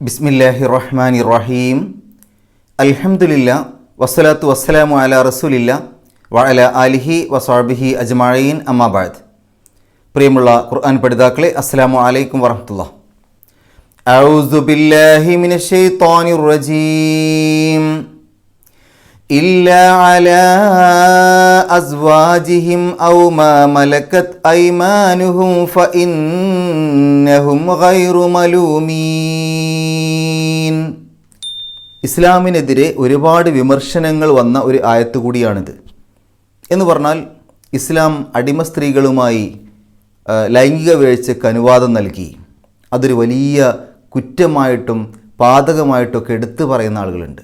ബിസ്മില്ലാഹി റഹ്മാനി റഹീം അൽഹംദുലില്ല വസ്സലാത്തു വസ്സലാമു അല റസൂലില്ല വഅല ആലിഹി വസാബിഹി അജ്മഈൻ അമ്മാബാദ് പ്രിയമുള്ള ഖുർആൻ പഠിതാക്കളെ അസ്സലാമു അലൈക്കും വറഹ്മത്തുള്ള അഊസു ബില്ലാഹി മിനശ് ശൈത്വാനിർ റജീം إلا على أزواجهم أو ما ملكت أيمانهم فإنهم غير ملومين ഇസ്ലാമിനെതിരെ ഒരുപാട് വിമർശനങ്ങൾ വന്ന ഒരു ആയത്ത് കൂടിയാണിത്. എന്ന് പറഞ്ഞാൽ ഇസ്ലാം അടിമ സ്ത്രീകളുമായി ലൈംഗിക വീഴ്ചയ്ക്ക് അനുവാദം നൽകി. അതൊരു വലിയ കുറ്റമായിട്ടും പാതകമായിട്ടൊക്കെ എടുത്തു പറയുന്ന ആളുകളുണ്ട്.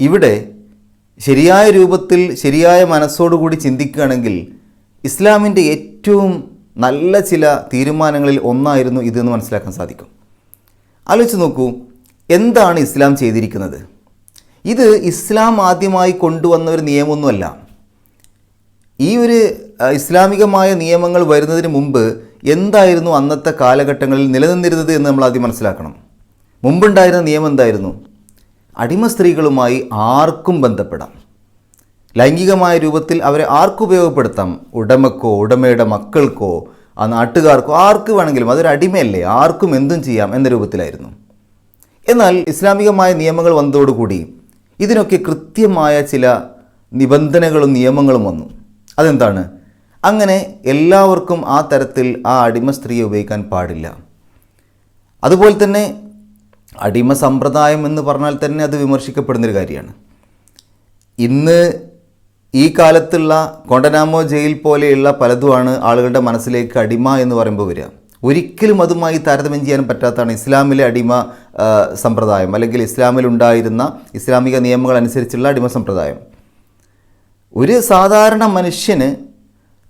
ഇവിടെ ശരിയായ രൂപത്തിൽ ശരിയായ മനസ്സോടുകൂടി ചിന്തിക്കുകയാണെങ്കിൽ ഇസ്ലാമിന്റെ ഏറ്റവും നല്ല ചില തീരുമാനങ്ങളിൽ ഒന്നായിരുന്നു ഇതെന്ന് മനസ്സിലാക്കാൻ സാധിക്കും. ആലോചിച്ച് നോക്കൂ എന്താണ് ഇസ്ലാം ചെയ്തിരിക്കുന്നത്? ഇത് ഇസ്ലാം ആദ്യമായി കൊണ്ടുവന്ന ഒരു നിയമമൊന്നുമല്ല. ഈ ഒരു ഇസ്ലാമികമായ നിയമങ്ങൾ വരുന്നതിന് മുമ്പ് എന്തായിരുന്നു അന്നത്തെ കാലഘട്ടങ്ങളിൽ നിലനിന്നിരുന്നത് എന്ന് നമ്മൾ ആദ്യം മനസ്സിലാക്കണം. മുമ്പുണ്ടായിരുന്ന നിയമം എന്തായിരുന്നു? അടിമ സ്ത്രീകളുമായി ആർക്കും ബന്ധപ്പെടാം. ലൈംഗികമായ രൂപത്തിൽ അവരെ ആർക്കും ഉപയോഗപ്പെടുത്താം. ഉടമക്കോ ഉടമയുടെ മക്കൾക്കോ ആ നാട്ടുകാർക്കോ ആർക്ക് വേണമെങ്കിലും അതൊരു അടിമയല്ലേ? ആർക്കും എന്തും ചെയ്യാം എന്ന രൂപത്തിലായിരുന്നു. എന്നാൽ ഇസ്ലാമികമായ നിയമങ്ങൾ വന്നതോടുകൂടി ഇതിനൊക്കെ കൃത്യമായ ചില നിബന്ധനകളും നിയമങ്ങളും വന്നു. അതെന്താണ്? അങ്ങനെ എല്ലാവർക്കും ആ തരത്തിൽ ആ അടിമ സ്ത്രീയെ ഉപയോഗിക്കാൻ പാടില്ല. അതുപോലെ തന്നെ അടിമ സമ്പ്രദായം എന്ന് പറഞ്ഞാൽ തന്നെ അത് വിമർശിക്കപ്പെടുന്നൊരു കാര്യമാണ്. ഇന്ന് ഈ കാലത്തുള്ള കൊണ്ടനാമോ ജയിൽ പോലെയുള്ള പലതുമാണ് ആളുകളുടെ മനസ്സിലേക്ക് അടിമ എന്ന് പറയുമ്പോൾ വരിക. ഒരിക്കലും അതുമായി താരതമ്യം ചെയ്യാൻ പറ്റാത്തതാണ് ഇസ്ലാമിലെ അടിമ സമ്പ്രദായം അല്ലെങ്കിൽ ഇസ്ലാമിലുണ്ടായിരുന്ന ഇസ്ലാമിക നിയമങ്ങൾ അനുസരിച്ചുള്ള അടിമ സമ്പ്രദായം. ഒരു സാധാരണ മനുഷ്യന്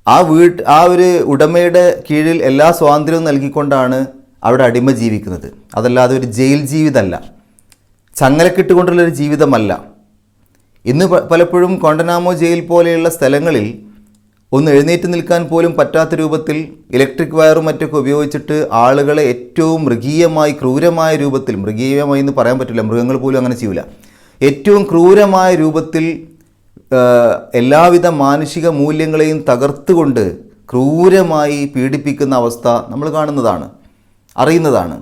ആ വീട്ട് ആ ഒരു ഉടമയുടെ കീഴിൽ എല്ലാ സ്വാതന്ത്ര്യവും നൽകിക്കൊണ്ടാണ് അവിടെ അടിമ ജീവിക്കുന്നത്. അതല്ലാതെ ഒരു ജയിൽ ജീവിതമല്ല. ചങ്ങലക്കിട്ടുകൊണ്ടുള്ളൊരു ജീവിതമല്ല. ഇന്ന് പലപ്പോഴും കൊണ്ടനാമോ ജയിൽ പോലെയുള്ള സ്ഥലങ്ങളിൽ ഒന്ന് എഴുന്നേറ്റ് നിൽക്കാൻ പോലും പറ്റാത്ത രൂപത്തിൽ ഇലക്ട്രിക് വയറും മറ്റൊക്കെ ഉപയോഗിച്ചിട്ട് ആളുകളെ ഏറ്റവും മൃഗീയമായി ക്രൂരമായ രൂപത്തിൽ മൃഗീയമായി എന്ന് പറയാൻ പറ്റില്ല മൃഗങ്ങൾ പോലും അങ്ങനെ ചെയ്യില്ല ഏറ്റവും ക്രൂരമായ രൂപത്തിൽ എല്ലാവിധ മാനുഷിക മൂല്യങ്ങളെയും തകർത്തുകൊണ്ട് ക്രൂരമായി പീഡിപ്പിക്കുന്ന അവസ്ഥ നമ്മൾ കാണുന്നതാണ് അറിയുന്നതാണ്.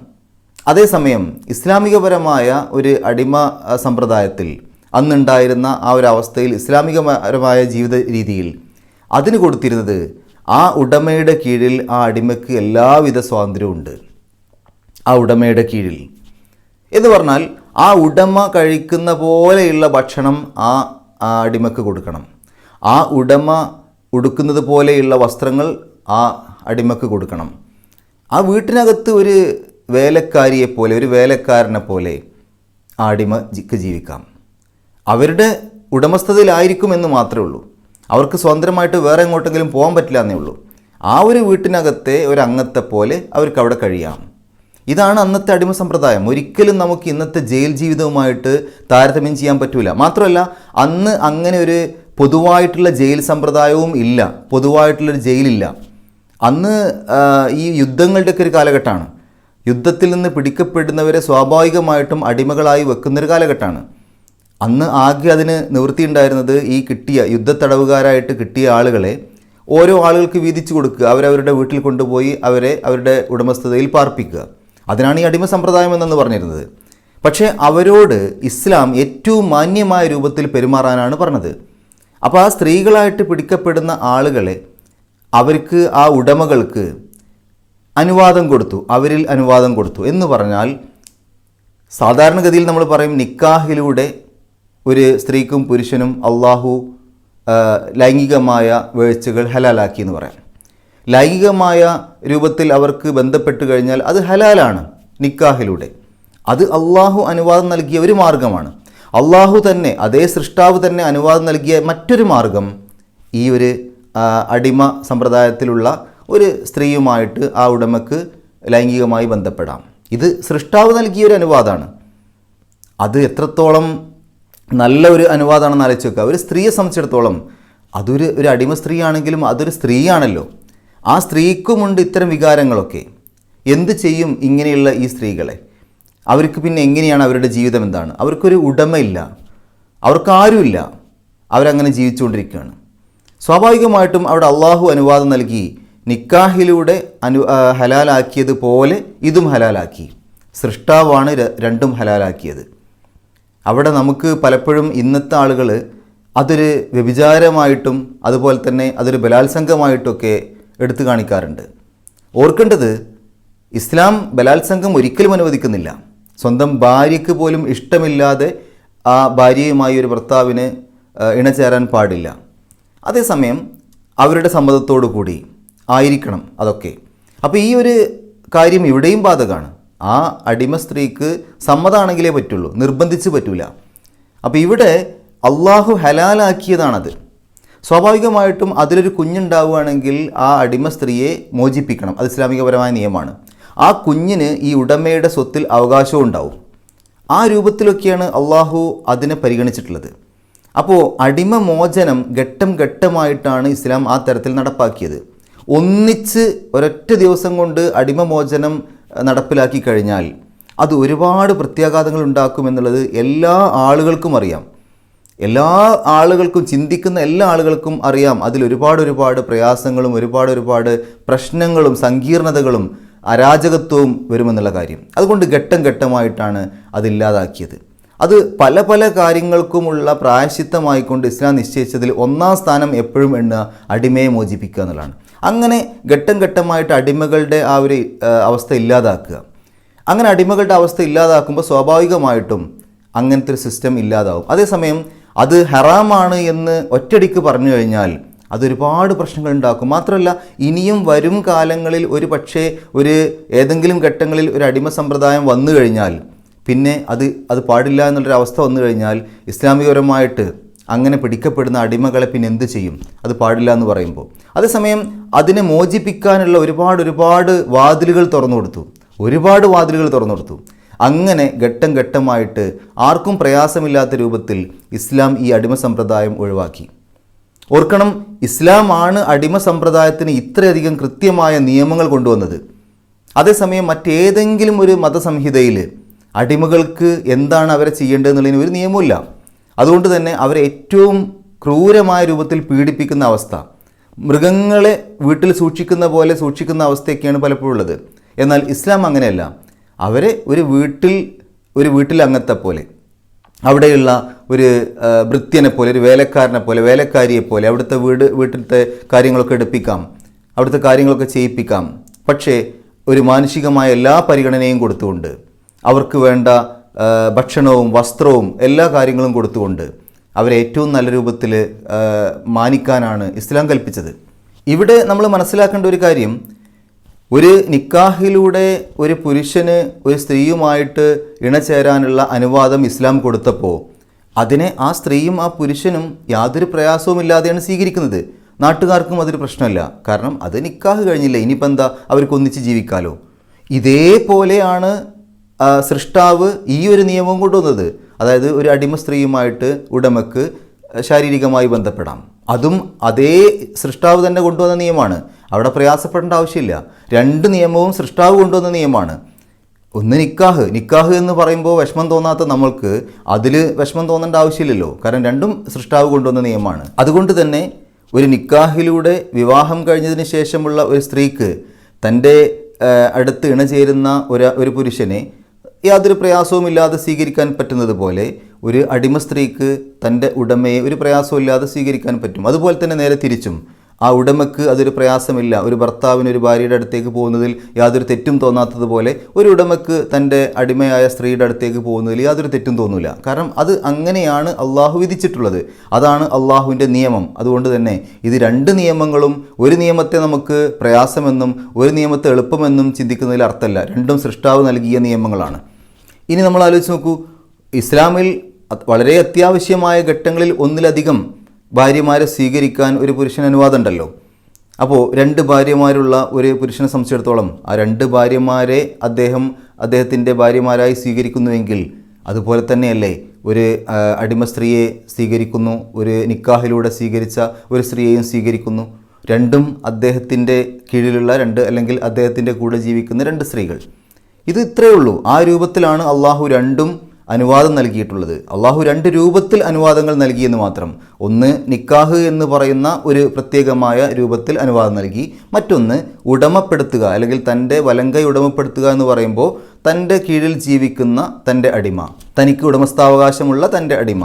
അതേസമയം ഇസ്ലാമികപരമായ ഒരു അടിമ സമ്പ്രദായത്തിൽ അന്നുണ്ടായിരുന്ന ആ ഒരു അവസ്ഥയിൽ ഇസ്ലാമികപരമായ ജീവിത രീതിയിൽ അതിന് കൊടുത്തിരുന്നത് ആ ഉടമയുടെ കീഴിൽ ആ അടിമയ്ക്ക് എല്ലാവിധ സ്വാതന്ത്ര്യവും ഉണ്ട്. ആ ഉടമയുടെ കീഴിൽ. എന്ന് പറഞ്ഞാൽ ആ ഉടമ കഴിക്കുന്ന പോലെയുള്ള ഭക്ഷണം ആ അടിമക്ക് കൊടുക്കണം. ആ ഉടമ ഉടുക്കുന്നത് പോലെയുള്ള വസ്ത്രങ്ങൾ ആ അടിമയ്ക്ക് കൊടുക്കണം. ആ വീട്ടിനകത്ത് ഒരു വേലക്കാരിയെ പോലെ ഒരു വേലക്കാരനെ പോലെ ആ അടിമക്ക് ജീവിക്കാം. അവരുടെ ഉടമസ്ഥതയിലായിരിക്കും എന്ന് മാത്രമേ ഉള്ളൂ. അവർക്ക് സ്വതന്ത്രമായിട്ട് വേറെ എങ്ങോട്ടെങ്കിലും പോകാൻ പറ്റില്ല എന്നേ ഉള്ളൂ. ആ ഒരു വീട്ടിനകത്തെ ഒരു അംഗത്തെ പോലെ അവർക്ക് അവിടെ കഴിയാം. ഇതാണ് അന്നത്തെ അടിമ സമ്പ്രദായം. ഒരിക്കലും നമുക്ക് ഇന്നത്തെ ജയിൽ ജീവിതവുമായിട്ട് താരതമ്യം ചെയ്യാൻ പറ്റില്ല മാത്രമല്ല അന്ന് അങ്ങനെ ഒരു പൊതുവായിട്ടുള്ള ജയിൽ സമ്പ്രദായവും ഇല്ല. പൊതുവായിട്ടുള്ളൊരു ജയിലില്ല. അന്ന് ഈ യുദ്ധങ്ങളുടെയൊക്കെ ഒരു കാലഘട്ടമാണ്. യുദ്ധത്തിൽ നിന്ന് പിടിക്കപ്പെടുന്നവരെ സ്വാഭാവികമായിട്ടും അടിമകളായി വെക്കുന്നൊരു കാലഘട്ടമാണ്. അന്ന് ആകെ അതിന് നിവൃത്തിയുണ്ടായിരുന്നത് ഈ കിട്ടിയ യുദ്ധത്തടവുകാരായിട്ട് കിട്ടിയ ആളുകളെ ഓരോ ആളുകൾക്ക് വീതിച്ചു കൊടുക്കുക അവരവരുടെ വീട്ടിൽ കൊണ്ടുപോയി അവരെ അവരുടെ ഉടമസ്ഥതയിൽ പാർപ്പിക്കുക. അതിനാണ് ഈ അടിമ സമ്പ്രദായം എന്നെന്ന് പറഞ്ഞിരുന്നത്. പക്ഷേ അവരോട് ഇസ്ലാം ഏറ്റവും മാന്യമായ രൂപത്തിൽ പെരുമാറാനാണ് പറഞ്ഞത്. അപ്പോൾ ആ സ്ത്രീകളായിട്ട് പിടിക്കപ്പെടുന്ന ആളുകളെ അവർക്ക് ആ ഉടമകൾക്ക് അനുവാദം കൊടുത്തു അവരിൽ അനുവാദം കൊടുത്തു എന്ന് പറഞ്ഞാൽ സാധാരണഗതിയിൽ നമ്മൾ പറയും നിക്കാഹിലൂടെ ഒരു സ്ത്രീക്കും പുരുഷനും അള്ളാഹു ലൈംഗികമായ വേഴ്ചകൾ ഹലാലാക്കി എന്ന് പറയാം. ലൈംഗികമായ രൂപത്തിൽ അവർക്ക് ബന്ധപ്പെട്ട് കഴിഞ്ഞാൽ അത് ഹലാലാണ് നിക്കാഹിലൂടെ. അത് അള്ളാഹു അനുവാദം നൽകിയ ഒരു മാർഗമാണ്. അള്ളാഹു തന്നെ അതേ സൃഷ്ടാവ് തന്നെ അനുവാദം നൽകിയ മറ്റൊരു മാർഗം ഈ ഒരു അടിമ സമ്പ്രദായത്തിലുള്ള ഒരു സ്ത്രീയുമായിട്ട് ആ ഉടമക്ക് ലൈംഗികമായി ബന്ധപ്പെടാം. ഇത് സൃഷ്ടാവ് നൽകിയ ഒരു അനുവാദമാണ്. അത് എത്രത്തോളം നല്ല ഒരു അനുവാദമാണെന്ന് ആലോചിച്ച് നോക്കുക ഒരു സ്ത്രീയെ സംബന്ധിച്ചിടത്തോളം അതൊരു ഒരു അടിമ സ്ത്രീയാണെങ്കിലും അതൊരു സ്ത്രീയാണല്ലോ. ആ സ്ത്രീക്കുമുണ്ട് ഇത്തരം വികാരങ്ങളൊക്കെ. എന്ത് ചെയ്യും ഇങ്ങനെയുള്ള ഈ സ്ത്രീകളെ? അവർക്ക് പിന്നെ എങ്ങനെയാണ് അവരുടെ ജീവിതം എന്താണ്? അവർക്കൊരു ഉടമയില്ല. അവർക്കാരുമില്ല. അവരങ്ങനെ ജീവിച്ചുകൊണ്ടിരിക്കുകയാണ്. സ്വാഭാവികമായിട്ടും അവിടെ അള്ളാഹു അനുവാദം നൽകി നിക്കാഹിലൂടെ അനു ഹലാലാക്കിയത് ഹലാലാക്കിയതുപോലെ ഇതും ഹലാലാക്കി. സൃഷ്ടാവാണ് രണ്ടും ഹലാലാക്കിയത്. അവിടെ നമുക്ക് പലപ്പോഴും ഇന്നത്തെ ആളുകൾ അതൊരു വ്യഭിചാരമായിട്ടും അതുപോലെ തന്നെ അതൊരു ബലാത്സംഗമായിട്ടൊക്കെ എടുത്തു കാണിക്കാറുണ്ട്. ഓർക്കേണ്ടത് ഇസ്ലാം ബലാത്സംഗം ഒരിക്കലും അനുവദിക്കുന്നില്ല. സ്വന്തം ഭാര്യയ്ക്ക് പോലും ഇഷ്ടമില്ലാതെ ആ ഭാര്യയുമായി ഒരു ഭർത്താവിന് ഇണചേരാൻ പാടില്ല. അതേസമയം അവരുടെ സമ്മതത്തോടു കൂടി ആയിരിക്കണം അതൊക്കെ. അപ്പോൾ ഈ ഒരു കാര്യം ഇവിടെയും ബാധകമാണ്. ആ അടിമ സ്ത്രീക്ക് സമ്മതാണെങ്കിലേ പറ്റുള്ളൂ നിർബന്ധിച്ച് പറ്റൂല. അപ്പോൾ ഇവിടെ അള്ളാഹു ഹലാലാക്കിയതാണത്. സ്വാഭാവികമായിട്ടും അതിലൊരു കുഞ്ഞുണ്ടാവുകയാണെങ്കിൽ ആ അടിമ സ്ത്രീയെ മോചിപ്പിക്കണം. അത് ഇസ്ലാമികപരമായ നിയമമാണ്. ആ കുഞ്ഞിന് ഈ ഉടമയുടെ സ്വത്തിൽ അവകാശവും ഉണ്ടാവും. ആ രൂപത്തിലൊക്കെയാണ് അള്ളാഹു അതിനെ പരിഗണിച്ചിട്ടുള്ളത്. അപ്പോൾ അടിമ മോചനം ഘട്ടം ഘട്ടമായിട്ടാണ് ഇസ്ലാം ആ തരത്തിൽ നടപ്പാക്കിയത്. ഒന്നിച്ച് ഒരൊറ്റ ദിവസം കൊണ്ട് അടിമ മോചനം അഹ്, നടപ്പിലാക്കി കഴിഞ്ഞാൽ അത് ഒരുപാട് പ്രത്യാഘാതങ്ങൾ ഉണ്ടാക്കുമെന്നുള്ളത് എല്ലാ ആളുകൾക്കും അറിയാം. എല്ലാ ആളുകൾക്കും ചിന്തിക്കുന്ന എല്ലാ ആളുകൾക്കും അറിയാം. അതിൽ ഒരുപാട് ഒരുപാട് പ്രയാസങ്ങളും ഒരുപാട് ഒരുപാട് പ്രശ്നങ്ങളും സങ്കീർണതകളും അരാജകത്വവും വരുമെന്നുള്ള കാര്യം. അതുകൊണ്ട് ഘട്ടം ഘട്ടമായിട്ടാണ് അതില്ലാതാക്കിയത് അത് പല പല കാര്യങ്ങൾക്കുമുള്ള പ്രായശിത്തമായിക്കൊണ്ട് ഇസ്ലാം നിശ്ചയിച്ചതിൽ ഒന്നാം സ്ഥാനം എപ്പോഴും എണ്ണുക അടിമയെ മോചിപ്പിക്കുക എന്നുള്ളതാണ്. അങ്ങനെ ഘട്ടം ഘട്ടമായിട്ട് അടിമകളുടെ ആ ഒരു അവസ്ഥ ഇല്ലാതാക്കുക. അങ്ങനെ അടിമകളുടെ അവസ്ഥ ഇല്ലാതാക്കുമ്പോൾ സ്വാഭാവികമായിട്ടും അങ്ങനത്തെ ഒരു സിസ്റ്റം ഇല്ലാതാവും. അതേസമയം അത് ഹറാമാണ് എന്ന് ഒറ്റടിക്ക് പറഞ്ഞു കഴിഞ്ഞാൽ അതൊരുപാട് പ്രശ്നങ്ങൾ ഉണ്ടാക്കും. മാത്രമല്ല ഇനിയും വരും കാലങ്ങളിൽ ഒരു പക്ഷേ ഒരു ഏതെങ്കിലും ഘട്ടങ്ങളിൽ ഒരു അടിമ സമ്പ്രദായം വന്നു കഴിഞ്ഞാൽ പിന്നെ അത് അത് പാടില്ല എന്നുള്ളൊരു അവസ്ഥ വന്നു കഴിഞ്ഞാൽ ഇസ്ലാമികപരമായിട്ട് അങ്ങനെ പിടിക്കപ്പെടുന്ന അടിമകളെ പിന്നെ എന്ത് ചെയ്യും? അത് പാടില്ല എന്ന് പറയുമ്പോൾ അതേസമയം അതിനെ മോചിപ്പിക്കാനുള്ള ഒരുപാട് ഒരുപാട് വാതിലുകൾ തുറന്നു കൊടുത്തു. ഒരുപാട് വാതിലുകൾ തുറന്നു കൊടുത്തു. അങ്ങനെ ഘട്ടം ഘട്ടമായിട്ട് ആർക്കും പ്രയാസമില്ലാത്ത രൂപത്തിൽ ഇസ്ലാം ഈ അടിമ സമ്പ്രദായം ഒഴിവാക്കി. ഓർക്കണം ഇസ്ലാമാണ് അടിമ സമ്പ്രദായത്തിന് ഇത്രയധികം കൃത്യമായ നിയമങ്ങൾ കൊണ്ടുവന്നത്. അതേസമയം മറ്റേതെങ്കിലും ഒരു മതസംഹിതയിൽ അടിമകൾക്ക് എന്താണ് അവരെ ചെയ്യേണ്ടതെന്നുള്ളതിന് ഒരു നിയമമില്ല അതുകൊണ്ട് തന്നെ അവരെ ഏറ്റവും ക്രൂരമായ രൂപത്തിൽ പീഡിപ്പിക്കുന്ന അവസ്ഥ മൃഗങ്ങളെ വീട്ടിൽ സൂക്ഷിക്കുന്ന പോലെ സൂക്ഷിക്കുന്ന അവസ്ഥയൊക്കെയാണ് പലപ്പോഴും ഉള്ളത്. എന്നാൽ ഇസ്ലാം അങ്ങനെയല്ല. അവരെ ഒരു വീട്ടിൽ ഒരു വീട്ടിൽ പോലെ അവിടെയുള്ള ഒരു വൃത്തിയനെ പോലെ ഒരു വേലക്കാരനെ പോലെ വേലക്കാരിയെ പോലെ അവിടുത്തെ വീട് വീട്ടിലത്തെ കാര്യങ്ങളൊക്കെ എടുപ്പിക്കാം അവിടുത്തെ കാര്യങ്ങളൊക്കെ ചെയ്യിപ്പിക്കാം. പക്ഷേ ഒരു മാനുഷികമായ എല്ലാ പരിഗണനയും കൊടുത്തുകൊണ്ട് അവർക്ക് വേണ്ട ഭക്ഷണവും വസ്ത്രവും എല്ലാ കാര്യങ്ങളും കൊടുത്തുകൊണ്ട് അവരെ ഏറ്റവും നല്ല രൂപത്തിൽ മാനിക്കാനാണ് ഇസ്ലാം കൽപ്പിച്ചത്. ഇവിടെ നമ്മൾ മനസ്സിലാക്കേണ്ട ഒരു കാര്യം ഒരു നിക്കാഹിലൂടെ ഒരു പുരുഷന് ഒരു സ്ത്രീയുമായിട്ട് ഇണചേരാനുള്ള അനുവാദം ഇസ്ലാം കൊടുത്തപ്പോൾ അതിനെ ആ സ്ത്രീയും ആ പുരുഷനും യാതൊരു പ്രയാസവും ഇല്ലാതെയാണ് സ്വീകരിക്കുന്നത്. നാട്ടുകാർക്കും അതൊരു പ്രശ്നമല്ല. കാരണം അത് നിക്കാഹ് കഴിഞ്ഞില്ല? ഇനിയിപ്പോൾ എന്താ? അവർക്ക് ഒന്നിച്ച് ജീവിക്കാലോ. ഇതേപോലെയാണ് സൃഷ്ടാവ് ഈ ഒരു നിയമം കൊണ്ടുവന്നത്. അതായത് ഒരു അടിമ സ്ത്രീയുമായിട്ട് ഉടമക്ക് ശാരീരികമായി ബന്ധപ്പെടാം. അതും അതേ സൃഷ്ടാവ് തന്നെ കൊണ്ടുവന്ന നിയമമാണ്. അവിടെ പ്രയാസപ്പെടേണ്ട ആവശ്യമില്ല. രണ്ട് നിയമവും സൃഷ്ടാവ് കൊണ്ടുവന്ന നിയമമാണ്. ഒന്ന് നിക്കാഹ്. നിക്കാഹ് എന്ന് പറയുമ്പോൾ വിഷമം തോന്നാത്ത നമ്മൾക്ക് അതിൽ വിഷമം തോന്നേണ്ട ആവശ്യമില്ലല്ലോ. കാരണം രണ്ടും സൃഷ്ടാവ് കൊണ്ടുവന്ന നിയമമാണ്. അതുകൊണ്ട് തന്നെ ഒരു നിക്കാഹിലൂടെ വിവാഹം കഴിഞ്ഞതിന് ശേഷമുള്ള ഒരു സ്ത്രീക്ക് തന്റെ അടുത്ത് ഇണചേരുന്ന ഒരു ഒരു പുരുഷനെ യാതൊരു പ്രയാസവുമില്ലാതെ സ്വീകരിക്കാൻ പറ്റുന്നത് പോലെ ഒരു അടിമ സ്ത്രീക്ക് തന്റെ ഉടമയെ ഒരു പ്രയാസമില്ലാതെ സ്വീകരിക്കാൻ പറ്റും. അതുപോലെ തന്നെ നേരെ തിരിച്ചും ആ ഉടമക്ക് അതൊരു പ്രയാസമില്ല. ഒരു ഭർത്താവിന് ഒരു ഭാര്യയുടെ അടുത്തേക്ക് പോകുന്നതിൽ യാതൊരു തെറ്റും തോന്നാത്തതുപോലെ ഒരു ഉടമക്ക് തന്റെ അടിമയായ സ്ത്രീയുടെ അടുത്തേക്ക് പോകുന്നതിൽ യാതൊരു തെറ്റും തോന്നില്ല കാരണം അത് അങ്ങനെയാണ് അള്ളാഹു വിധിച്ചിട്ടുള്ളത്. അതാണ് അള്ളാഹുവിന്റെ നിയമം. അതുകൊണ്ട് തന്നെ ഇത് രണ്ട് നിയമങ്ങളും ഒരു നിയമത്തെ നമുക്ക് പ്രയാസമെന്നും ഒരു നിയമത്തെ എളുപ്പമെന്നും ചിന്തിക്കുന്നതിൽ അർത്ഥമല്ല. രണ്ടും സൃഷ്ടാവ് നൽകിയ നിയമങ്ങളാണ്. ഇനി നമ്മൾ ആലോചിച്ച് നോക്കൂ. ഇസ്ലാമിൽ വളരെ അത്യാവശ്യമായ ഘട്ടങ്ങളിൽ ഒന്നിലധികം ഭാര്യമാരെ സ്വീകരിക്കാൻ ഒരു പുരുഷന് അനുവാദം ഉണ്ടല്ലോ അപ്പോൾ രണ്ട് ഭാര്യമാരുള്ള ഒരു പുരുഷനെ സംബന്ധിച്ചിടത്തോളം ആ രണ്ട് ഭാര്യമാരെ അദ്ദേഹം അദ്ദേഹത്തിന്റെ ഭാര്യമാരായി സ്വീകരിക്കുന്നുവെങ്കിൽ അതുപോലെ തന്നെയല്ലേ ഒരു അടിമ സ്ത്രീയെ സ്വീകരിക്കുന്നു ഒരു നിക്കാഹിലൂടെ സ്വീകരിച്ച ഒരു സ്ത്രീയെയും സ്വീകരിക്കുന്നു. രണ്ടും അദ്ദേഹത്തിന്റെ കീഴിലുള്ള രണ്ട് അല്ലെങ്കിൽ അദ്ദേഹത്തിന്റെ കൂടെ ജീവിക്കുന്ന രണ്ട് സ്ത്രീകൾ. ഇത് ഇത്രയേ ഉള്ളൂ. ആ രൂപത്തിലാണ് അള്ളാഹു രണ്ടും അനുവാദം നൽകിയിട്ടുള്ളത്. അള്ളാഹു രണ്ട് രൂപത്തിൽ അനുവാദങ്ങൾ നൽകിയെന്ന് മാത്രം. ഒന്ന് നിക്കാഹ് എന്ന് പറയുന്ന ഒരു പ്രത്യേകമായ രൂപത്തിൽ അനുവാദം നൽകി. മറ്റൊന്ന് ഉടമപ്പെടുത്തുക അല്ലെങ്കിൽ തന്റെ വലങ്കൈ ഉടമപ്പെടുത്തുക എന്ന് പറയുമ്പോൾ തന്റെ കീഴിൽ ജീവിക്കുന്ന തന്റെ അടിമ. തനിക്ക് ഉടമസ്ഥാവകാശമുള്ള തന്റെ അടിമ.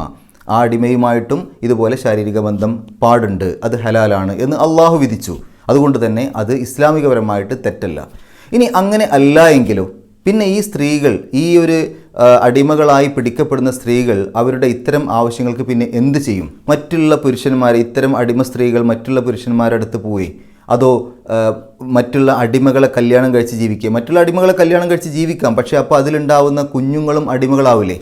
ആ അടിമയുമായിട്ടും ഇതുപോലെ ശാരീരിക ബന്ധം പാടുണ്ട്. അത് ഹലാലാണ് എന്ന് അള്ളാഹു വിധിച്ചു. അതുകൊണ്ട് തന്നെ അത് ഇസ്ലാമികപരമായിട്ട് തെറ്റല്ല. ഇനി അങ്ങനെ അല്ല എങ്കിലോ പിന്നെ ഈ സ്ത്രീകൾ ഈ ഒരു അടിമകളായി പിടിക്കപ്പെടുന്ന സ്ത്രീകൾ അവരുടെ ഇത്തരം ആവശ്യങ്ങൾക്ക് പിന്നെ എന്ത് ചെയ്യും? മറ്റുള്ള പുരുഷന്മാരെ ഇത്തരം അടിമ സ്ത്രീകൾ മറ്റുള്ള പുരുഷന്മാരുടെ അടുത്ത് പോയി. അതോ മറ്റുള്ള അടിമകളെ കല്യാണം കഴിച്ച് ജീവിക്കുക. മറ്റുള്ള അടിമകളെ കല്യാണം കഴിച്ച് ജീവിക്കാം. പക്ഷേ അപ്പോൾ അതിലുണ്ടാവുന്ന കുഞ്ഞുങ്ങളും അടിമകളാവില്ലേ?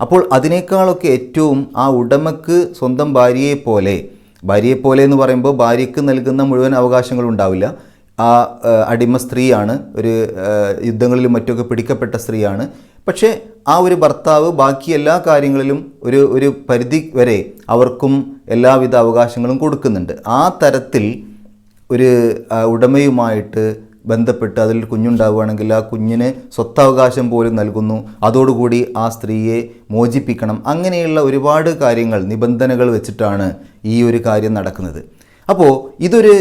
അപ്പോൾ അതിനേക്കാളൊക്കെ ഏറ്റവും ആ ഉടമക്ക് സ്വന്തം ഭാര്യയെ പോലെ ഭാര്യയെ പോലെ എന്ന് പറയുമ്പോൾ ഭാര്യയ്ക്ക് നൽകുന്ന മുഴുവൻ അവകാശങ്ങളും ഉണ്ടാവില്ല. ആ അടിമ സ്ത്രീയാണ് ഒരു യുദ്ധങ്ങളിലും മറ്റുമൊക്കെ പിടിക്കപ്പെട്ട സ്ത്രീയാണ്. പക്ഷേ ആ ഒരു ഭർത്താവ് ബാക്കി എല്ലാ കാര്യങ്ങളിലും ഒരു ഒരു പരിധി വരെ അവർക്കും എല്ലാവിധ അവകാശങ്ങളും കൊടുക്കുന്നുണ്ട്. ആ തരത്തിൽ ഒരു ഉടമയുമായിട്ട് ബന്ധപ്പെട്ട് അതിൽ കുഞ്ഞുണ്ടാവുകയാണെങ്കിൽ ആ കുഞ്ഞിന് സ്വത്തവകാശം പോലും നൽകുന്നു. അതോടുകൂടി ആ സ്ത്രീയെ മോചിപ്പിക്കണം. അങ്ങനെയുള്ള ഒരുപാട് കാര്യങ്ങൾ നിബന്ധനകൾ വെച്ചിട്ടാണ് ഈ ഒരു കാര്യം നടക്കുന്നത്. അപ്പോൾ ഇതൊരു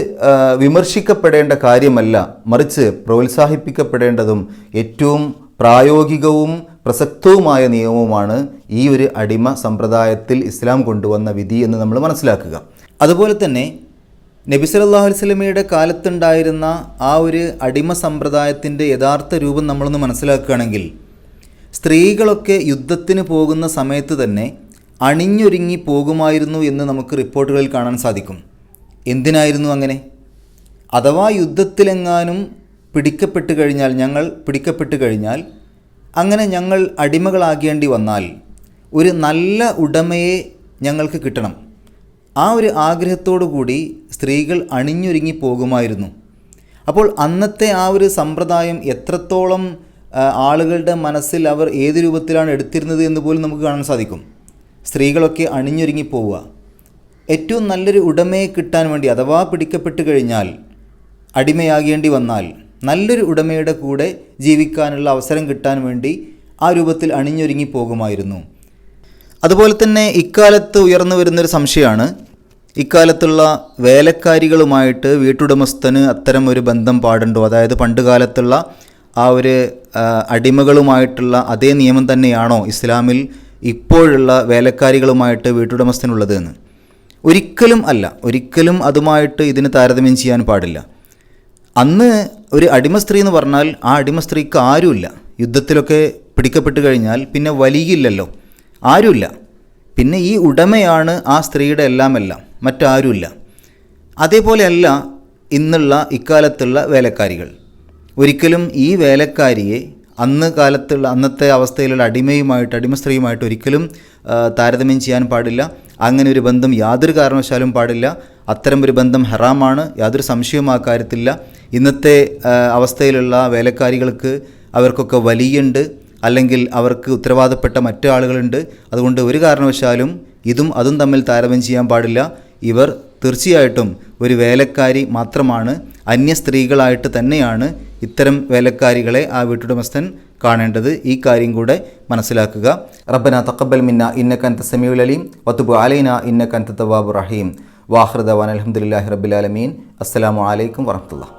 വിമർശിക്കപ്പെടേണ്ട കാര്യമല്ല മറിച്ച് പ്രോത്സാഹിപ്പിക്കപ്പെടേണ്ടതും ഏറ്റവും പ്രായോഗികവും പ്രസക്തവുമായ നിയമവുമാണ് ഈ ഒരു അടിമ സമ്പ്രദായത്തിൽ ഇസ്ലാം കൊണ്ടുവന്ന വിധി എന്ന് നമ്മൾ മനസ്സിലാക്കുക. അതുപോലെ തന്നെ നബി സല്ലല്ലാഹു അലൈഹി വസല്ലമയുടെ കാലത്തുണ്ടായിരുന്ന ആ ഒരു അടിമ സമ്പ്രദായത്തിന്റെ യഥാർത്ഥ രൂപം നമ്മളൊന്ന് മനസ്സിലാക്കുകയാണെങ്കിൽ സ്ത്രീകളൊക്കെ യുദ്ധത്തിന് പോകുന്ന സമയത്ത് തന്നെ അണിഞ്ഞൊരുങ്ങി പോകുമായിരുന്നു എന്ന് നമുക്ക് റിപ്പോർട്ടുകളിൽ കാണാൻ സാധിക്കും. എന്തിനായിരുന്നു അങ്ങനെ? അഥവാ യുദ്ധത്തിലെങ്ങാനും പിടിക്കപ്പെട്ട് കഴിഞ്ഞാൽ ഞങ്ങൾ പിടിക്കപ്പെട്ട് കഴിഞ്ഞാൽ അങ്ങനെ ഞങ്ങൾ അടിമകളാകേണ്ടി വന്നാൽ ഒരു നല്ല ഉടമയെ ഞങ്ങൾക്ക് കിട്ടണം. ആ ഒരു ആഗ്രഹത്തോടു കൂടി സ്ത്രീകൾ അണിഞ്ഞൊരുങ്ങി പോകുമായിരുന്നു. അപ്പോൾ അന്നത്തെ ആ ഒരു സമ്പ്രദായം എത്രത്തോളം ആളുകളുടെ മനസ്സിൽ അവർ ഏത് രൂപത്തിലാണ് എടുത്തിരുന്നത് എന്ന് പോലും നമുക്ക് കാണാൻ സാധിക്കും. സ്ത്രീകളൊക്കെ അണിഞ്ഞൊരുങ്ങി പോവുക. ഏറ്റവും നല്ലൊരു ഉടമയെ കിട്ടാൻ വേണ്ടി അഥവാ പിടിക്കപ്പെട്ട് കഴിഞ്ഞാൽ അടിമയാകേണ്ടി വന്നാൽ നല്ലൊരു ഉടമയുടെ കൂടെ ജീവിക്കാനുള്ള അവസരം കിട്ടാൻ വേണ്ടി ആ രൂപത്തിൽ അണിഞ്ഞൊരുങ്ങി പോകുമായിരുന്നു. അതുപോലെ തന്നെ ഇക്കാലത്ത് ഉയർന്നു വരുന്നൊരു സംശയമാണ്. ഇക്കാലത്തുള്ള വേലക്കാരികളുമായിട്ട് വീട്ടുടമസ്ഥന് അത്തരം ഒരു ബന്ധം പാടുണ്ടോ? അതായത് പണ്ട് കാലത്തുള്ള ആ ഒരു അടിമകളുമായിട്ടുള്ള അതേ നിയമം തന്നെയാണോ ഇസ്ലാമിൽ ഇപ്പോഴുള്ള വേലക്കാരികളുമായിട്ട് വീട്ടുടമസ്ഥനുള്ളത് എന്ന്? ഒരിക്കലും അല്ല. ഒരിക്കലും അതുമായിട്ട് ഇതിന് താരതമ്യം ചെയ്യാൻ പാടില്ല. അന്ന് ഒരു അടിമ സ്ത്രീ എന്ന് പറഞ്ഞാൽ ആ അടിമ സ്ത്രീക്ക് ആരുമില്ല. യുദ്ധത്തിലൊക്കെ പിടിക്കപ്പെട്ട് കഴിഞ്ഞാൽ പിന്നെ വലിയില്ലല്ലോ. ആരുമില്ല. പിന്നെ ഈ ഉടമയാണ് ആ സ്ത്രീയുടെ എല്ലാം മറ്റാരുമില്ല. അതേപോലെയല്ല ഇന്നുള്ള ഇക്കാലത്തുള്ള വേലക്കാരികൾ. ഒരിക്കലും ഈ വേലക്കാരിയെ അന്ന് കാലത്തുള്ള അന്നത്തെ അവസ്ഥയിലുള്ള അടിമയുമായിട്ട് അടിമ സ്ത്രീയുമായിട്ട് ഒരിക്കലും താരതമ്യം ചെയ്യാൻ പാടില്ല. അങ്ങനെ ഒരു ബന്ധം യാതൊരു കാരണവശാലും പാടില്ല. അത്തരം ഒരു ബന്ധം ഹറാമാണ്. യാതൊരു സംശയവും ആ കാര്യത്തില്ല ഇന്നത്തെ അവസ്ഥയിലുള്ള വേലക്കാരികൾക്ക് അവർക്കൊക്കെ വലിയുണ്ട്. അല്ലെങ്കിൽ അവർക്ക് ഉത്തരവാദപ്പെട്ട മറ്റു ആളുകളുണ്ട്. അതുകൊണ്ട് ഒരു കാരണവശാലും ഇതും അതും തമ്മിൽ താരതമ്യം ചെയ്യാൻ പാടില്ല. ഇവർ തീർച്ചയായിട്ടും ഒരു വേലക്കാരി മാത്രമാണ്. അന്യ സ്ത്രീകളായിട്ട് തന്നെയാണ് ഇത്തരം വേലക്കാരികളെ ആ വീട്ടുടമസ്ഥൻ കാണേണ്ടത്. ഈ കാര്യം കൂടെ മനസ്സിലാക്കുക. റബ്ബന തക്കബൽ മിന്ന ഇന്നക്കൻ തസമിയുൽ അലീം വത്തുബു അലൈന ഇന്നക്കൻ തവാബു റഹീം. വാഹൃദവാൻ അലഹമുല്ലാഹി റബ്ബിലാലമീൻ അസ്സലാമു അലൈക്കും വറഹമുല്ല